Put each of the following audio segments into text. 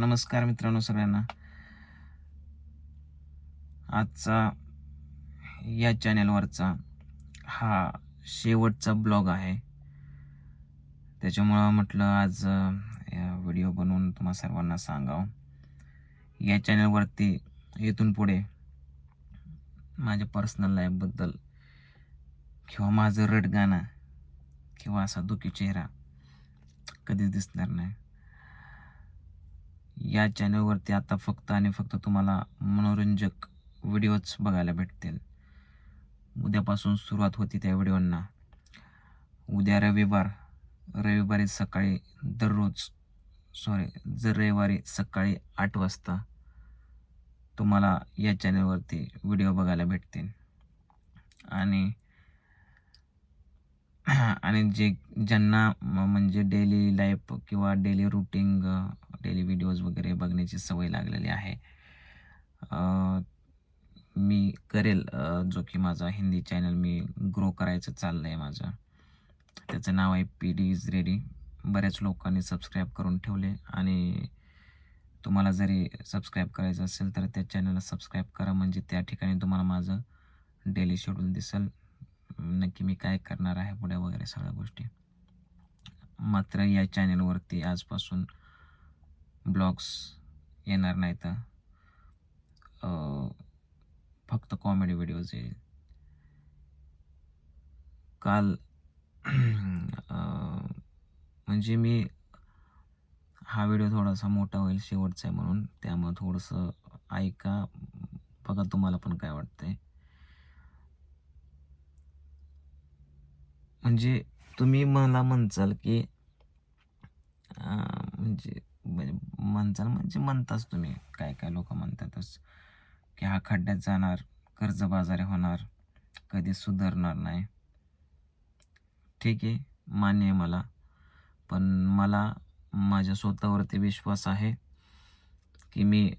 नमस्कार मित्रांनो सगळ्यांना. आजचा या चॅनलवरचा हा शेवटचा ब्लॉग आहे. त्याच्यामुळं म्हटलं आज व्हिडिओ बनवून तुम्हा सर्वांना सांगावं. या चॅनलवरती येथून पुढे माझ्या पर्सनल लाईफबद्दल किंवा माझं रडगाणं किंवा असा दुखी चेहरा कधीच दिसणार नाही. या चॅनलवरती आता फक्त आणि फक्त तुम्हाला मनोरंजक व्हिडिओज बघायला भेटतील. उद्यापासून सुरुवात होती त्या व्हिडिओंना. उद्या रविवार. रविवारी सकाळी दररोज सॉरी जर रविवारी सकाळी आठ वाजता तुम्हाला या चॅनलवरती व्हिडिओ बघायला भेटतील. आणि आणि जे ज्यांना म- म्हणजे डेली लाईफ किंवा डेली रुटीन डेली व्हिडिओज वगैरे बघण्याची सवय लागलेली आहे. मी करेल जो की माझा हिंदी चॅनल मी ग्रो करायचं चाललं आहे माझं. त्याचं नाव आहे पी डी इज रेडी बऱ्याच लोकांनी सबस्क्राईब करून ठेवले आणि तुम्हाला जरी सबस्क्राईब करायचं असेल तर त्या चॅनलला सबस्क्राईब करा. म्हणजे त्या ठिकाणी तुम्हाला माझं डेली शेड्यूल दिसेल. नक्की मी काय करणार आहे पुढे वगैरे सगळ्या गोष्टी. मात्र या चॅनलवरती आजपासून ब्लॉग्स येणार नाहीत. फक्त कॉमेडी व्हिडिओज येईल. काल म्हणजे मी हा व्हिडिओ थोडासा मोठा होईल शेवटचा आहे म्हणून. त्यामुळे थोडंसं ऐका. बघा तुम्हाला पण काय वाटतंय. म्हणजे तुम्ही मला म्हणचाल की म्हणजे म्हणचाल म्हणजे म्हणताच तुम्ही. काय काय लोक म्हणतातच. की हा खड्ड्यात जाणार कर्जबाजारी होणार कधी सुधारणार नाही. ठीक आहे मान्य आहे मला. पण मला माझ्या स्वतःवरती विश्वास आहे की मी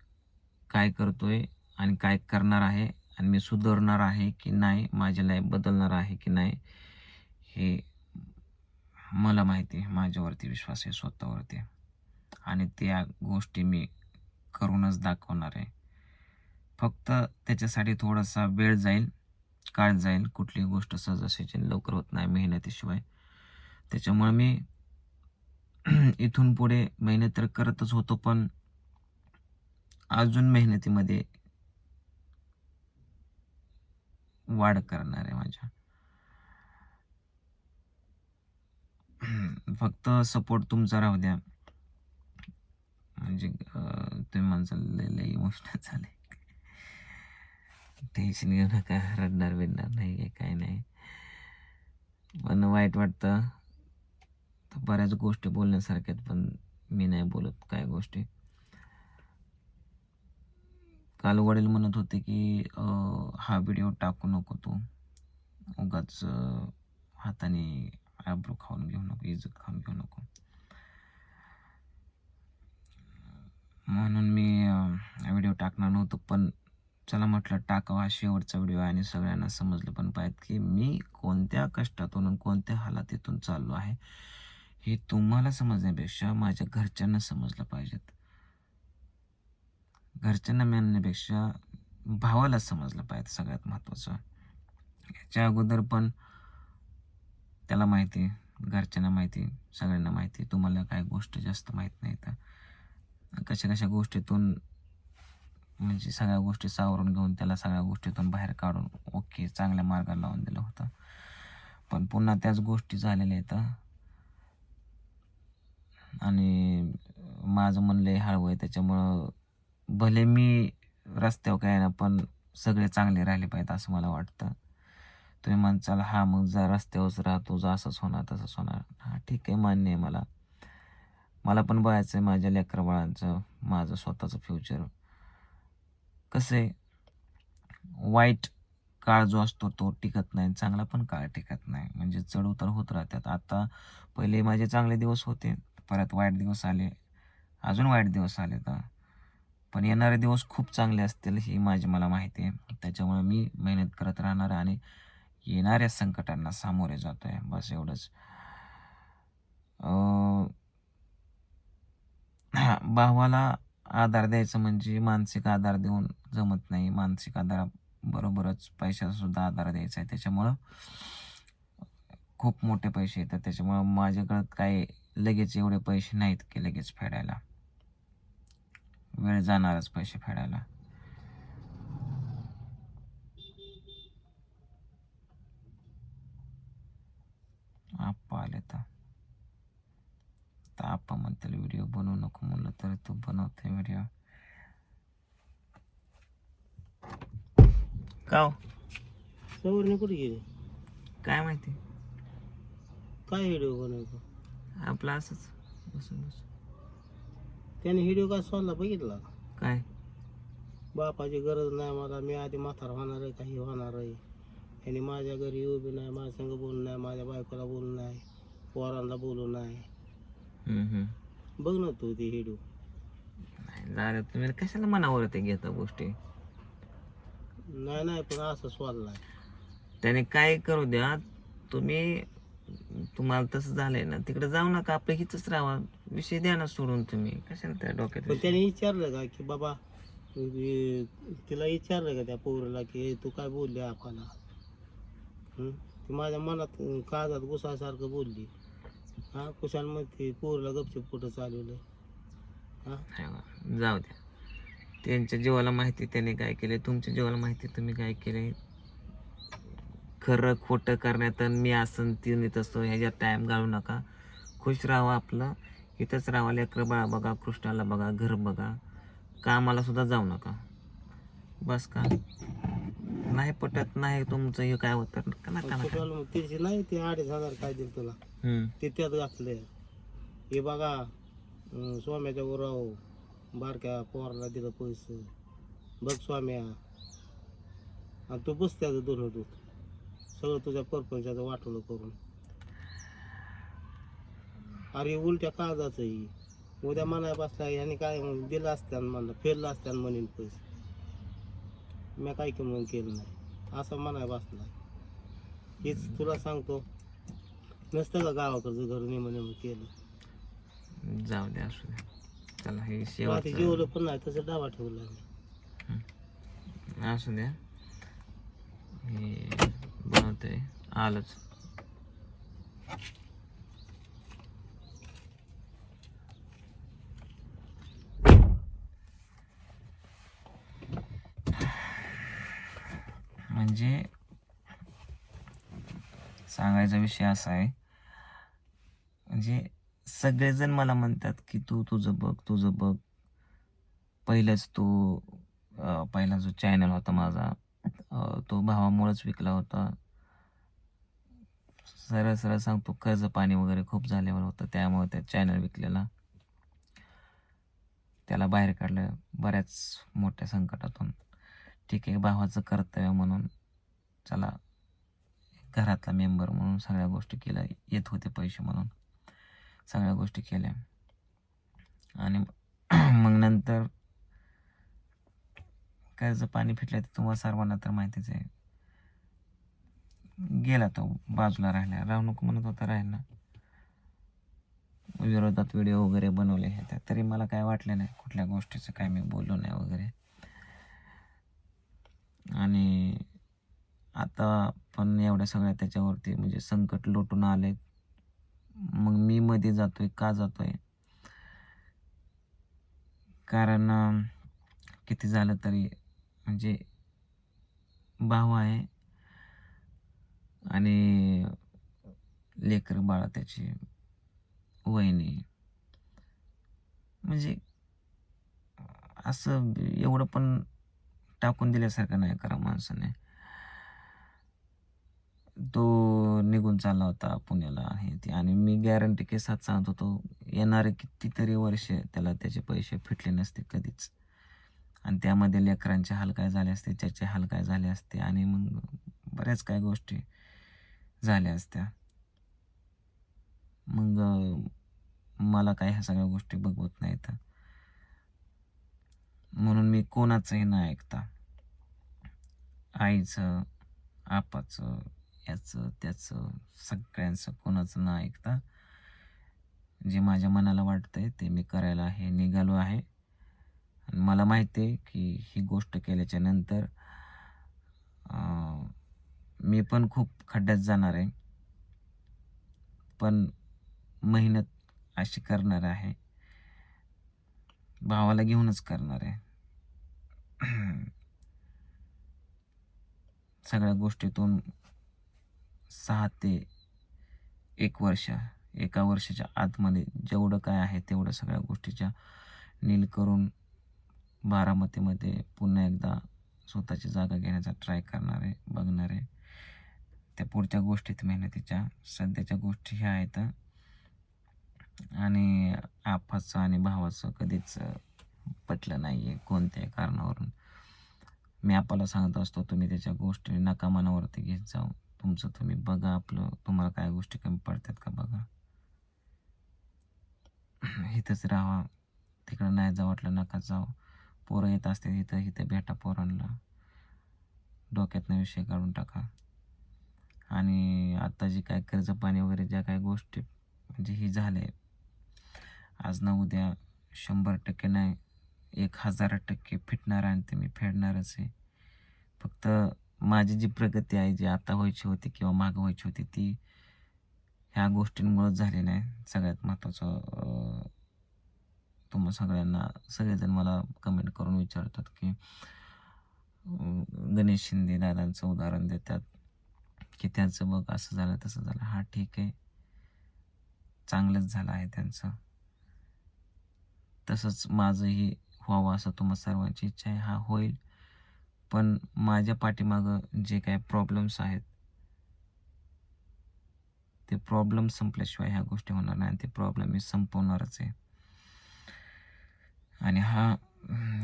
काय करतो आहे आणि काय करणार आहे आणि मी सुधारणार आहे की नाही माझी लाईफ बदलणार आहे की नाही हे मला माहिती आहे. माझ्यावरती विश्वास आहे स्वतःवरती. आणि त्या गोष्टी मी करूनच दाखवणार आहे. फक्त त्याच्यासाठी थोडासा वेळ जाईल काळ जाईल कुठली गोष्ट सहजासहजी लवकर होत नाही मेहनतीशिवाय. त्याच्यामुळे मी इथून पुढे मेहनत तर करतच होतो पण अजून मेहनतीमध्ये वाढ करणार आहे माझ्या. फक्त सपोर्ट तुमचा राहू द्या. म्हणजे ते तुम्ही माणसाला लय इमोशनल झाले. टेन्शन घेऊ नका रडणार बिडणार नाही आहे काय नाही. पण वाईट वाटतं तर बऱ्याच गोष्टी बोलण्यासारख्यात पण मी नाही बोलत काय गोष्टी. काल वडील म्हणत होते की हा व्हिडिओ टाकू नको तू. उगाच हाताने आयब्रो खाऊन घेऊ नको इज्जत खाऊन घेऊ नको. म्हणून मी व्हिडिओ टाकणार नव्हतो पण चला म्हटलं टाकावा शेवटचा व्हिडिओ आहे आणि सगळ्यांना समजलं पण पाहिजे की मी कोणत्या कष्टातून आणि कोणत्या हालातीतून चाललो आहे हे तुम्हाला समजण्यापेक्षा माझ्या घरच्यांना समजलं पाहिजेत घरच्यांना मिळण्यापेक्षा भावाला समजलं पाहिजे सगळ्यात महत्त्वाचं. याच्या अगोदर पण त्याला माहिती घरच्यांना माहिती सगळ्यांना माहिती तुम्हाला काय गोष्ट जास्त माहीत नाही तर. कशा कशा गोष्टीतून म्हणजे सगळ्या गोष्टी सावरून घेऊन त्याला सगळ्या गोष्टीतून बाहेर काढून ओके चांगल्या मार्गाला लावून दिलं होतं. पण पुन्हा त्याच गोष्टी झालेल्या आहेत. आणि माझं म्हणलं लय हळवं आहे त्याच्यामुळं भले मी रस्त्यावर काय ना पण सगळे चांगले राहिले पाहिजेत असं मला वाटतं. तुम्ही म्हणचाल हा मग जा रस्त्यावरच राहतो जा असंच होणार तसंच होणार. हा ठीक आहे मान्य आहे मला. मला पण बघायचं आहे माझ्या लेकरबाळांचं माझं स्वतःचं फ्युचर कसं आहे? वाईट काळ जो असतो तो टिकत नाही. चांगला पण काळ टिकत नाही. म्हणजे चढ उतार होत राहतात. आता पहिले माझे चांगले दिवस होते. परत वाईट दिवस आले. अजून वाईट दिवस आले तर पण येणारे दिवस खूप चांगले असतील ही माझी मला माहिती आहे. त्याच्यामुळे मी मेहनत करत राहणार आणि येणाऱ्या संकटांना सामोरे जातो आहे बस एवढंच. भावाला आधार द्यायचं म्हणजे मानसिक आधार देऊन जमत नाही. मानसिक आधार बरोबरच पैशाचासुद्धा आधार द्यायचा आहे. त्याच्यामुळं खूप मोठे पैसे येतात. त्याच्यामुळं माझ्याकडं काय लगेच एवढे पैसे नाहीत की लगेच फेडायला. वेळ जाणारच पैसे फेडायला. आप्पा आले तर तर आप्पा म्हणतील व्हिडिओ बनवू नको म्हणलं तर तू बनवते व्हिडिओ का हो? सवरने कुठे गेली? काय माहिती? काय व्हिडिओ बनवतो आपलं असंच. बसून बसून. त्याने व्हिडिओ काय सोडला बघितला? काय? बापाची गरज नाही मला. मी आधी म्हातार होणार आहे काही होणार आहे. आणि माझ्या घरी येऊ बी नाही माझ्या संग बोलू नाही माझ्या बायकोला बोलू नाही पोरांना बोलू नाही. हम्म. बघ ना तू ती व्हिडिओ नाही तुम्ही कशाला मनावर ते घेता गोष्टी? नाही नाही पण असं सोडलाय त्याने काय करू द्या तुम्ही तुम्हाला तसं झालंय ना तिकडे जाऊ नका आपलं हिथंच राहा विषय द्या ना सोडून तुम्ही. कशाला त्या डोक्यात पण त्याने विचारलं का की बाबा तिला विचारलं का त्या पोरीला की "हे तू काय बोलली आपल्याला हं? ती माझ्या मनात अं, काळजात घुसासारखं बोलली. हा कुशाल मग पोरला गपचूप कुठं चालवलं? हा? नाही बा, जाऊ द्या. त्यांच्या जीवाला माहिती त्याने काय केले तुमच्या जीवाला माहिती तुम्ही काय केले खरं खोटं करण्यात आणि मी असं तीन येत असतो ह्याच्यात टाईम घालू नका. खुश राहा आपलं इथंच राहा लेकरं बाळा बघा कृष्णाला बघा घर बघा. कामाला सुद्धा जाऊ नका. बस का? नाही पटत नाही तुमचं हे काय होतं? नका तिची नाही ते अडीच हजार काय दिलं तुला. हम्म. ते त्यात घातले हे बघा अं, स्वाम्याच्या गुराव बारक्या पोराला दिलं पैसे. बघ स्वाम्या. आणि तू बस त्याचं दोन दूध सगळं तुझ्या परपंचाचं वाटवलं करून. अरे उलट्या काळजाचं ही उद्या म्हणाय बसला याने काय मग दिलं असत्यान म्हणलं फेरलं असत्यान म्हणेन पैसे. मी काय की म्हणून केलं नाही. असं म्हणाय बसला. हेच तुला सांगतो. नसतं का गावाकडचं घर नेमं नेमं केलं? जाऊ द्या असू द्या चला हे शेवट जेवलं पण नाही तसं डावा ठेवला मी असू द्या हे बनवतंय. आलंच. म्हणजे सांगायचा विषय असा आहे. म्हणजे सगळेजण मला म्हणतात की तू तुझं बघ तुझं बघ. पहिलंच तू पहिला जो चॅनल होता माझा तो भावामुळेच विकला होता. सरळ सरळ सांगतो कर्ज पाणी वगैरे खूप झाल्यावर होतं त्यामुळे त्या चॅनल विकलेला. त्याला बाहेर काढलं बऱ्याच मोठ्या संकटातून. ठीक आहे भावाचं कर्तव्य म्हणून चला घरातला मेंबर म्हणून सगळ्या गोष्टी केल्या येत होते पैसे म्हणून. सगळ्या गोष्टी केल्या. आणि मग नंतर कर्ज पाणी फिटलं तर तुम्हाला सर्वांना तर माहितीच आहे. गेला तो बाजूला राहिला. राहू नको म्हणत होता राहिला विरोधात व्हिडिओ वगैरे बनवले हे तरी मला काय वाटलं नाही कुठल्या गोष्टीचं काय मी बोललो नाही वगैरे. आणि आता पण एवढ्या सगळ्या त्याच्यावरती म्हणजे संकट लोटून आले मग मी मध्ये जातोय का जातोय? कारण किती झालं तरी म्हणजे भाव आहे. आणि लेकर बाळा त्याची वहिनी. म्हणजे असं एवढं पण टाकून दिल्यासारखं नाही करा माणसाने. तो निघून चालला होता पुण्याला हे ते. आणि मी गॅरंटी के साथ सांगत होतो येणारे कितीतरी वर्ष त्याला त्याचे पैसे फिटले नसते कधीच. आणि त्यामध्ये लेकरांचे हाल काय झाले असते त्याचे हाल काय झाले असते आणि मग बऱ्याच काय गोष्टी झाल्या असत्या. मग मला काय ह्या सगळ्या गोष्टी बघवत नाहीत. म्हणून मी कोणाचंही नाही ऐकता आईचं आपाचं याचं त्याचं सगळ्यांचं कोणाचं न ऐकता जे माझ्या मनाला वाटतंय ते मी करायला आहे निघालो आहे. आणि मला माहिती आहे की ही गोष्ट केल्याच्यानंतर मी पण खूप खड्ड्यात जाणार आहे. पण मेहनत अशी करणार आहे भावाला घेऊनच करणार आहे. सगळ्या गोष्टीतून सहा ते एक वर्ष एका वर्षाच्या आतमध्ये जेवढं काय आहे तेवढं सगळ्या गोष्टीच्या नील करून बारामतीमध्ये पुन्हा एकदा स्वतःची जागा घेण्याचा ट्राय करणार आहे बघणार आहे. त्या पुढच्या गोष्टीत मेहनतीच्या सध्याच्या गोष्टी ह्या आहेत. आणि आपाचं आणि भावाचं कधीच पटलं नाही आहे कोणत्याही कारणावरून. मी आपल्याला सांगत असतो तुम्ही त्याच्या गोष्टी नका मनावरती घेत जाऊ. तुमचं तुम्ही बघा आपलं. तुम्हाला काय गोष्टी कमी पडतात का बघा. इथंच राहा. तिकडं नाही जाऊ वाटलं नका जाऊ. पोरं येत असते इथं इथं भेटा पोरांना. डोक्यातनं विषय काढून टाका. आणि आता जी काय कर्ज पाणी वगैरे ज्या काही गोष्टी म्हणजे ही झाले आज ना उद्या शंभर टक्के नाही एक हजार टक्के फिटणार आणि ते मी फेडणारच आहे. फक्त माझी जी प्रगती आहे जी आता व्हायची होती किंवा मागं व्हायची होती ती ह्या गोष्टींमुळेच झाली नाही. सगळ्यात महत्त्वाचं तुम्हा सगळ्यांना सगळेजण मला कमेंट करून विचारतात की गणेश शिंदे दादांचं उदाहरण देतात की त्यांचं बघ असं झालं तसं झालं. हा ठीक आहे. चांगलंच झालं आहे त्यांचं. तसंच माझंही व्हावं असं तुम्हा सर्वांची इच्छा आहे. हा होईल. पण माझ्या पाठीमागं जे काय प्रॉब्लेम्स आहेत ते प्रॉब्लेम संपल्याशिवाय ह्या गोष्टी होणार नाही आणि ते प्रॉब्लेम मी संपवणारच आहे. आणि हा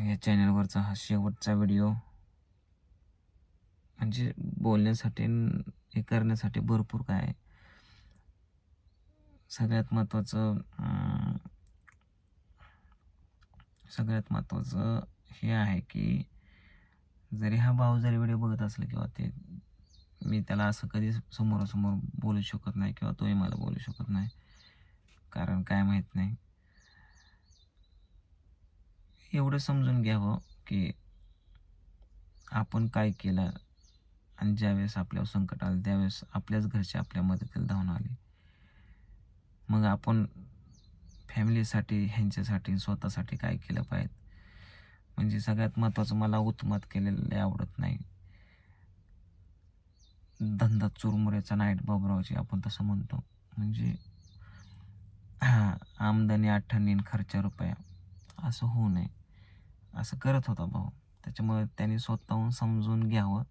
या चॅनलवरचा हा शेवटचा व्हिडिओ म्हणजे बोलण्यासाठी हे करण्यासाठी भरपूर काय आहे सगळ्यात महत्त्वाचं सगळ्यात महत्त्वाचं हे आहे की जरी हा भाऊ जरी व्हिडिओ बघत असला किंवा ते मी त्याला असं कधी समोरासमोर बोलू शकत नाही किंवा तोही मला बोलू शकत नाही. कारण काय माहीत नाही. एवढं समजून घ्यावं की आपण काय केलं आणि ज्यावेळेस आपल्यावर संकट आलं त्यावेळेस आपल्याच घरचे आपल्या मदतीला धावून आले. मग आपण फॅमिलीसाठी ह्यांच्यासाठी स्वतःसाठी काय केलं पाहिजे? म्हणजे सगळ्यात महत्त्वाचं मला उत्मत केलेलं आवडत नाही. धंदा चुरमुऱ्याचा नाईट बाबरावची आपण तसं म्हणतो. म्हणजे हा, आमदनी अठ्ठाणी खर्चा खर्च रुपया. असं होऊ नये. असं करत होता भाऊ. त्याच्यामुळे त्यांनी स्वतःहून समजून घ्यावं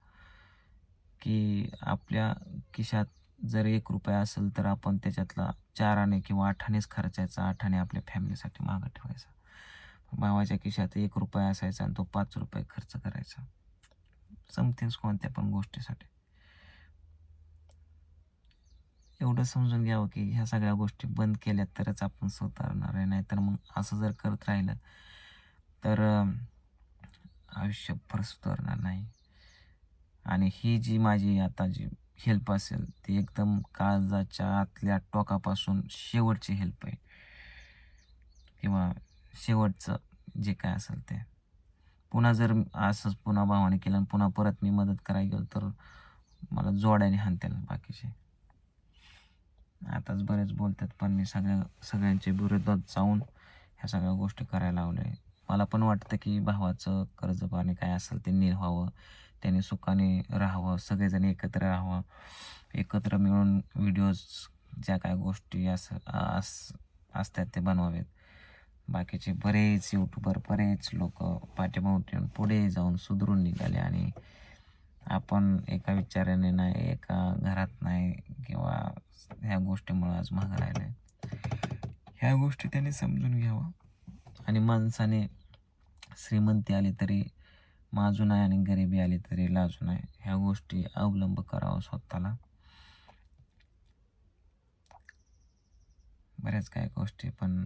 की आपल्या खिशात जर एक रुपया असेल तर आपण त्याच्यातला चार किंवा आठानेच खर्चायचा आठाने आपल्या फॅमिलीसाठी मागं ठेवायचा. भावाच्या खिशात एक रुपया असायचा आणि तो पाच रुपये खर्च करायचा. समथिंग्स कोणत्या पण गोष्टीसाठी. एवढं समजून घ्यावं की ह्या सगळ्या गोष्टी बंद केल्या तरच आपण सुधारणार आहे. नाहीतर मग असं जर करत राहिलं तर आयुष्यभर सुधारणार नाही. आणि ही जी माझी आता जी हेल्प असेल ती एकदम काळजाच्या आतल्या टोकापासून शेवटची हेल्प आहे. किंवा शेवटचं जे काय असेल ते. पुन्हा जर असंच पुन्हा भावाने केलं आणि पुन्हा परत मी मदत करायला गेलो तर मला जोड्याने हाणतील बाकीचे. आताच बरेच बोलतात पण मी सगळ्या सगळ्यांच्या विरोधात जाऊन ह्या सगळ्या गोष्टी करायला लावल्या मला पण वाटतं की भावाचं कर्ज पाणी काय असेल ते नील व्हावं. त्याने सुखाने राहावं सगळेजण एकत्र राहावं. एकत्र मिळून व्हिडिओज ज्या काय गोष्टी अस आस असतात ते बनवावेत. बाकीचे बरेच यूट्यूबर बरेच लोक पाठीमागून पुढे जाऊन सुधरून निघाले आणि आपण एका विचाराने नाही एका घरात नाही किंवा ह्या गोष्टीमुळे आज महाग राहिलं ह्या गोष्टी त्याने समजून घ्यावं आणि माणसाने श्रीमंती आली तरी माजू नाही आणि गरिबी आली तरी लाजू नाही ह्या गोष्टी अवलंब करावा स्वतःला. बऱ्याच काही गोष्टी पण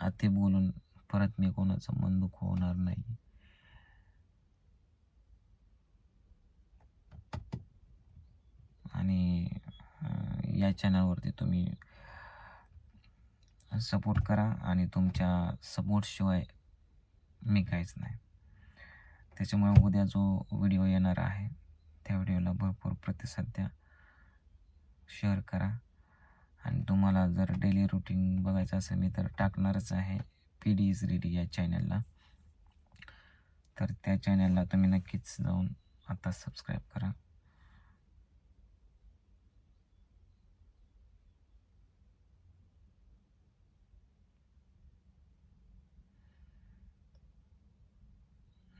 अति बोलून परत मी कोणाचं मन दुखवणार नाही. आणि या चॅनलवरती तुम्ही सपोर्ट करा आणि तुमच्या सपोर्टशिवाय मी काहीच नाही. त्याच्यामुळे उद्या जो व्हिडिओ येणार आहे त्या व्हिडिओला भरपूर प्रतिसाद द्या. शेअर करा. आणि तुम्हाला जर डेली रुटीन बघायचं असेल मी तर टाकणारच आहे पी डी इज रेडी या चॅनलला तर त्या चॅनलला तुम्ही नक्कीच जाऊन आता सबस्क्राईब करा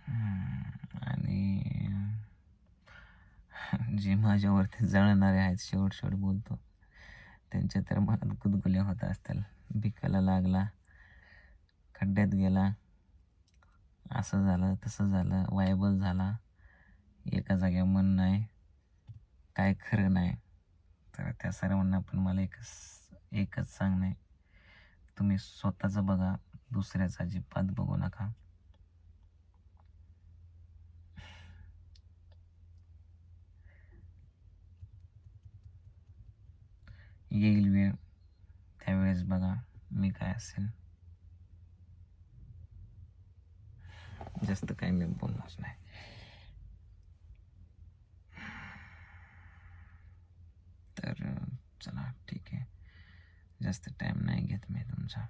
हम्म, आणि जे माझ्यावरती जळणारे आहेत शेवट शेवट बोलतो. त्यांच्या तर मनात गुदगुल्या होत असतील. भिकाला लागला खड्ड्यात गेला. असं झालं तसं झालं वायबल झाला. एका जाग्या मन नाही काय खरं नाही. तर त्या सर्वांना पण मला एकच एकच सांगणं आहे तुम्ही स्वतःचं बघा दुसऱ्याचा अजिबात बघू नका. येईल वेळ. त्यावेळेस बघा मी काय असेल. जास्त काही मी बोलणार नाही. तर चला ठीक आहे. जास्त टाईम नाही घेत मी तुमचा.